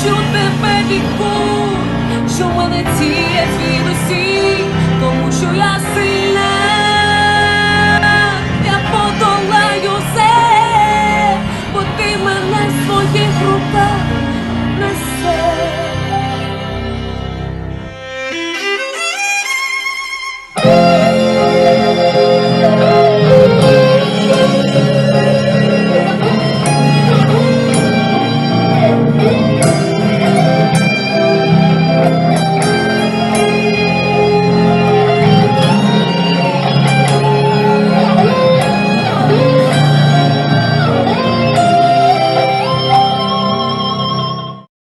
захищу тебе від куль, що мене цілять від